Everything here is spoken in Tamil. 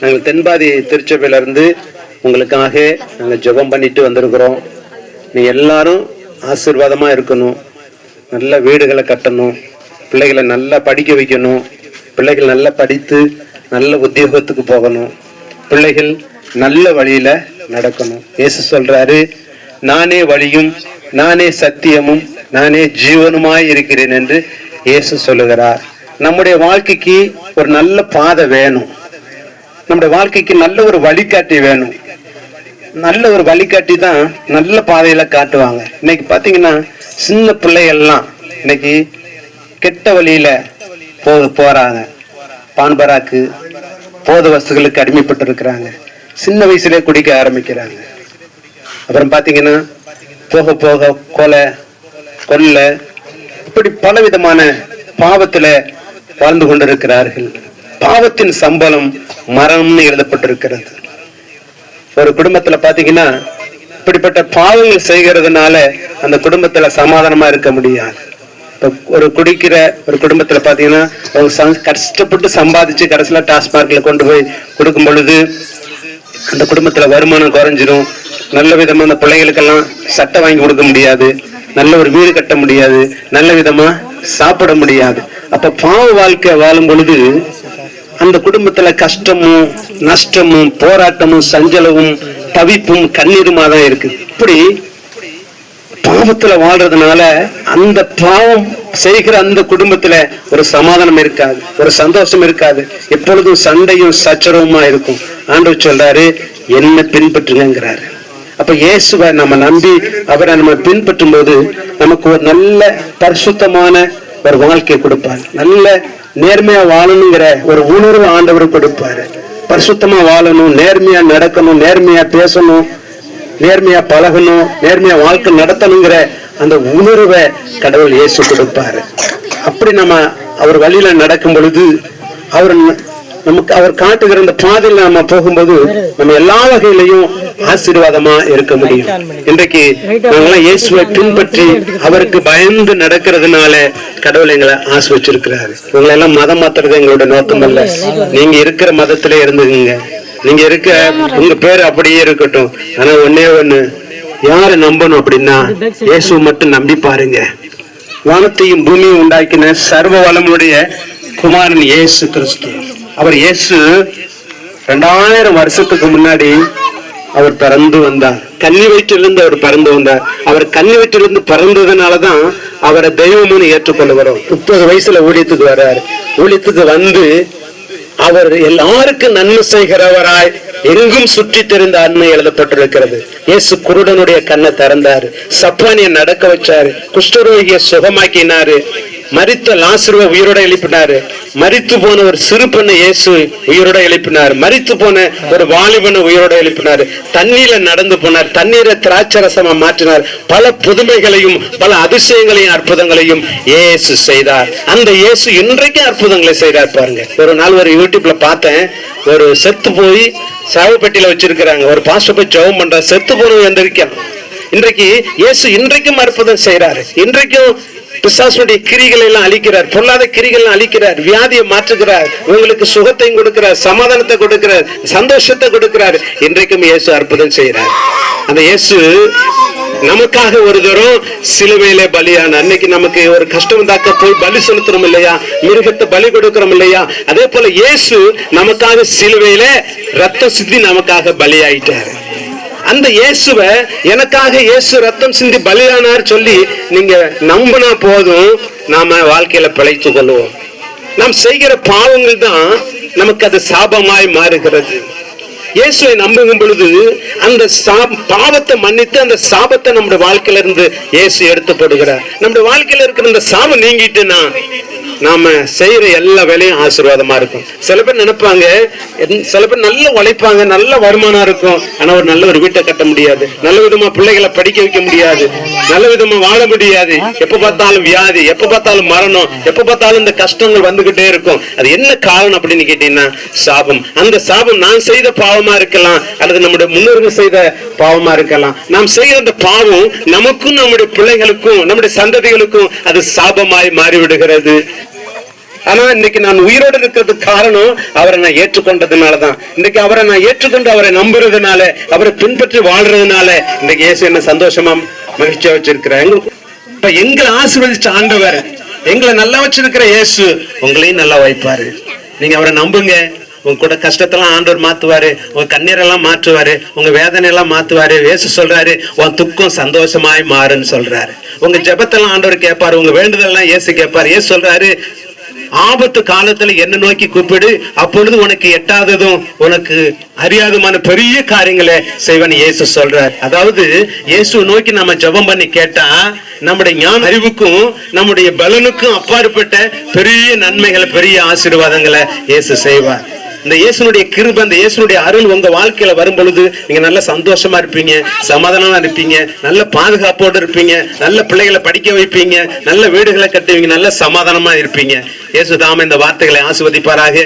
நாங்கள் தென்பாதி திருச்சபையிலிருந்து உங்களுக்காக நாங்கள் ஜெபம் பண்ணிட்டு வந்திருக்கிறோம். நீ எல்லாரும் ஆசீர்வாதமாக இருக்கணும். நல்ல வீடுகளை கட்டணும். பிள்ளைகளை நல்லா படிக்க வைக்கணும். பிள்ளைகள் நல்லா படித்து நல்ல உத்தியோகத்துக்கு போகணும். பிள்ளைகள் நல்ல வழியில் நடக்கணும். இயேசு சொல்கிறாரு நானே வழியும் நானே சத்தியமும் நானே ஜீவனுமாய் இருக்கிறேன் என்று இயேசு சொல்லுகிறார். நம்முடைய வாழ்க்கைக்கு ஒரு நல்ல பாதை வேணும். நம்முடைய வாழ்க்கைக்கு நல்ல ஒரு வழிகாட்டி வேணும். நல்ல ஒரு வழிகாட்டி தான் நல்ல பாதையில காட்டுவாங்க. இன்னைக்கு பாத்தீங்கன்னா சின்ன பிள்ளைகள்லாம் இன்னைக்கு கெட்ட வழியில போ போறாங்க. பான்பராக்கு போத வஸ்துகளுக்கு அடிமைப்பட்டு இருக்கிறாங்க சின்ன வயசுலேயே குடிக்க ஆரம்பிக்கிறாங்க. அப்புறம் பாத்தீங்கன்னா போக போக கொலை கொள்ளை இப்படி பல விதமான பாவத்துல வாழ்ந்து கொண்டிருக்கிறார்கள். பாவத்தின் சம்பளம் மரணம்னு எழுதப்பட்டிருக்கிறது. ஒரு குடும்பத்துல பாத்தீங்கன்னா இப்படிப்பட்ட பாவங்கள் செய்கிறதுனால அந்த குடும்பத்துல சமாதானமா இருக்க முடியாது. ஒரு குடிக்கிற ஒரு குடும்பத்துல பாத்தீங்கன்னா அவங்க கஷ்டப்பட்டு சம்பாதிச்சு கடைசியில டாஸ்மார்க்ல கொண்டு போய் கொடுக்கும் பொழுது அந்த குடும்பத்துல வருமானம் குறைஞ்சிரும். நல்ல விதமா அந்த பிள்ளைகளுக்கெல்லாம் சட்டை வாங்கி கொடுக்க முடியாது. நல்ல ஒரு வீடு கட்ட முடியாது. நல்ல விதமா சாப்பிட முடியாது. அப்ப பாவ வாழ்க்கை வாழும் பொழுது அந்த குடும்பத்துல கஷ்டமும் நஷ்டமும் போராட்டமும் சஞ்சலமும் தவிப்பும் கண்ணீருமா தான் இருக்கு. இப்படி பாவத்துல வாழ்றதுனால அந்த பாவம் செய்கிற அந்த குடும்பத்துல ஒரு சமாதானம் இருக்காது ஒரு சந்தோஷம் இருக்காது. எப்பொழுதும் சண்டையும் சச்சரவுமா இருக்கும். ஆண்டவர் சொல்றாரு என்ன பின்பற்றுங்கிறாரு அப்ப இயேசுவை நம்ம நம்பி அவரை நம்ம பின்பற்றும் போது நமக்கு ஒரு நல்ல பரிசுத்தமான ஒரு வாழ்க்கை கொடுப்பார். நல்ல நேர்மையா வாழணுங்கிற ஒரு உணர்வு ஆண்டவர் கொடுப்பாரு. பரிசுத்தமா வாழணும் நேர்மையா நடக்கணும் நேர்மையா பேசணும் நேர்மையா பழகணும் நேர்மையா வாழ்க்கை நடத்தணுங்கிற அந்த உணர்வை கடவுள் இயேசு கொடுப்பாரு. அப்படி நம்ம அவர் வழியில நடக்கும் பொழுது அவர் நமக்கு அவர் காட்டுகிற அந்த பாதையில நம்ம போகும்போது நம்ம எல்லா வகையிலையும் ஆசீர்வாதமா இருக்க முடியும். இன்றைக்கு நாங்கெல்லாம் இயேசுவை பின்பற்றி அவருக்கு பயந்து நடக்கிறதுனால கடவுள் எங்களை ஆசிரிச்சிருக்கிறாரு உங்களை எல்லாம் மதம் மாத்துறது எங்களோட நோக்கம் அல்ல. நீங்க இருக்கிற மதத்திலே இருந்துக்குங்க. நீங்க இருக்க உங்க பேர் அப்படியே இருக்கட்டும். ஆனா ஒன்னே ஒண்ணு யாரை நம்பணும் அப்படின்னா இயேசு மட்டும் நம்பி பாருங்க. வானத்தையும் பூமியும் உண்டாக்கின சர்வ வளமுடைய குமாரன் இயேசு கிறிஸ்து. அவர் இயேசு ரெண்டாயிரம் வருஷத்துக்கு முன்னாடி அவர் பிறந்து வந்தார். கன்னி வயிற்றிலிருந்து அவர் பிறந்து வந்தார். அவர் கன்னி வயிற்றிலிருந்து பிறந்ததுனாலதான் அவரை தெய்வம்னு ஏற்றுக்கொள்ளுகிறோம் முப்பது வயசுல ஊழியத்துக்கு வர்றாரு. ஊழியத்துக்கு வந்து அவர் எல்லாருக்கும் நன்மை செய்கிறவராய் எங்கும் சுற்றி தெரிந்த அன்மை எழுதப்பட்டிருக்கிறது. இயேசு குருடனுடைய கண்ணை திறந்தாரு. சப்பானிய நடக்க வச்சாரு. குஷ்டரோகிய சுகமாக்கினாரு. மறித்த லாசுருவ உயிரோட எழுப்பினாரு. மறித்து போன ஒரு சிறு பெண்ணை இயேசு உயிரோட எழுப்பினார். மறித்து போன ஒரு வாலிபனை உயிரோட எழுப்பினார். தண்ணீர்ல நடந்து போனார். தண்ணீரை திராட்சரசமா மாற்றினார். பல புதுமைகளையும் பல அதிசயங்களையும் அற்புதங்களையும் இயேசு செய்தார். அந்த இயேசு இன்றைக்கு அற்புதங்களை செய்தார் பாருங்க. ஒரு நாள் ஒரு யூடியூப்ல பார்த்தேன். ஒரு செத்து போய் சாவுப்பெட்டியில வச்சிருக்கிறாங்க. ஒரு பாஸ்டர் போய் ஜெபம் பண்ற செத்து போனவன் எந்திரிக்கான் இன்றைக்கு இயேசு இன்றைக்கும் அற்புதம் செய்யறாரு இன்றைக்கும் பிசாசுடைய கிரிகளை எல்லாம் அழிக்கிறார். பொல்லாத கிரிகள் எல்லாம் அழிக்கிறார். வியாதியை மாற்றுகிறார். உங்களுக்கு சுகத்தையும் கொடுக்கிறார். சமாதானத்தை கொடுக்கிறார். சந்தோஷத்தை கொடுக்கிறார். இன்றைக்கும் இயேசு அற்புதம் செய்கிறார். அந்த இயேசு நமக்காக ஒரு தரம் சிலுவையில பலியான. அன்னைக்கு நமக்கு ஒரு கஷ்டம் தாக்க போய் பலி செலுத்துறோம் இல்லையா? மிருகத்தை பலி கொடுக்கிறோம் இல்லையா? அதே போல இயேசு நமக்காக சிலுவையில ரத்த சிந்தி நமக்காக பலியாயிட்டாரு. அந்த இயேசுவ எனக்காக இயேசு ரத்தம் சிந்தி பலியானார் சொல்லி நீங்க நம்பினா போதும் நாம வாழ்க்கையில பிழைத்து கொள்வோம் நாம் செய்கிற பாவங்கள் தான் நமக்கு அது சாபமாய் மாறுகிறது. இயேசுவை நம்புகும் பொழுது அந்த சா- பாவத்தை மன்னித்து அந்த சாபத்தை நம்முடைய வாழ்க்கையில இருந்து இயேசு எடுத்துப்படுகிறார் நம்முடைய வாழ்க்கையில இருக்கிற அந்த சாபம் நீங்கிட்டுனா நாம செய்யற எல்லா வேலையும் ஆசீர்வாதமா இருக்கும். சில பேர் நினைப்பாங்க சில பேர் நல்லா உழைப்பாங்க நல்ல வருமானம் இருக்கும். ஆனா ஒரு நல்ல ஒரு வீட்டை கட்ட முடியாது. நல்ல விதமா பிள்ளைகளை படிக்க வைக்க முடியாது. நல்ல விதமா வாழ முடியாது. எப்ப பார்த்தாலும் வியாதி எப்ப பார்த்தாலும் மரணம் எப்ப பார்த்தாலும் இந்த கஷ்டங்கள் வந்துகிட்டே இருக்கும். அது என்ன காரணம் அப்படின்னு கேட்டீங்கன்னா சாபம். அந்த சாபம் நான் செய்த பாவமா இருக்கலாம் அல்லது நம்முடைய முன்னோர்கள் செய்த பாவமா இருக்கலாம். நாம் செய்யற அந்த பாவம் நமக்கும் நம்முடைய பிள்ளைகளுக்கும் நம்முடைய சந்ததிகளுக்கும் அது சாபமாய் மாறிவிடுகிறது. ஆனா இன்னைக்கு நான் உயிரோடு இருக்கிறது காரணம் அவரை நான் ஏற்றுக்கொண்டதுனாலதான். இன்னைக்கு அவரை நான் ஏற்றுக்கொண்டு அவரை நம்புறதுனால அவரை பின்பற்றி வாழ்றதுனால இன்னைக்கு இயேசு என்ன சந்தோஷமா மகிழ்ச்சியா வச்சிருக்கிறார். எங்களுக்கு இப்ப எங்களை ஆசீர்வதிச்ச ஆண்டவர் எங்களை நல்லா வச்சிருக்கிற இயேசு உங்களையும் நல்லா வைப்பாரு நீங்க அவரை நம்புங்க. உங்க கூட கஷ்டத்தெல்லாம் ஆண்டவர் மாத்துவாரு. உங்க கண்ணீரெல்லாம் மாற்றுவாரு. உங்க வேதனை எல்லாம் மாத்துவாரு. வேசு சொல்றாரு உன் துக்கம் சந்தோஷமாய் மாறுன்னு சொல்றாரு. உங்க ஜபத்தெல்லாம் ஆண்டவர் கேட்பாரு. உங்க வேண்டுதல்லாம் இயேசு கேட்பாரு. ஏசு சொல்றாரு ஆபத்து காலத்துல என்ன நோக்கி கூப்பிடு. அப்பொழுது உனக்கு எட்டாததும் உனக்கு அறியாதமான பெரிய காரியங்களை செய்வன் இயேசு சொல்றார். அதாவது இயேசு நோக்கி நம்ம ஜெபம் பண்ணி கேட்டா நம்முடைய ஞான அறிவுக்கும் நம்முடைய பலனுக்கும் அப்பாற்பட்ட பெரிய நன்மைகளை பெரிய ஆசீர்வாதங்களை இயேசு செய்வார். இந்த இயேசுனுடைய கிருப அந்த இயேசுனுடைய அருள் உங்க வாழ்க்கையில வரும் பொழுது நீங்க நல்ல சந்தோஷமா இருப்பீங்க சமாதானமா இருப்பீங்க நல்ல பாதுகாப்போடு இருப்பீங்க நல்ல பிள்ளைகளை படிக்க வைப்பீங்க நல்ல வீடுகளை கட்டுவீங்க நல்ல சமாதானமா இருப்பீங்க. இயேசு தாம இந்த வார்த்தைகளை ஆசிர்வதிப்பாராக.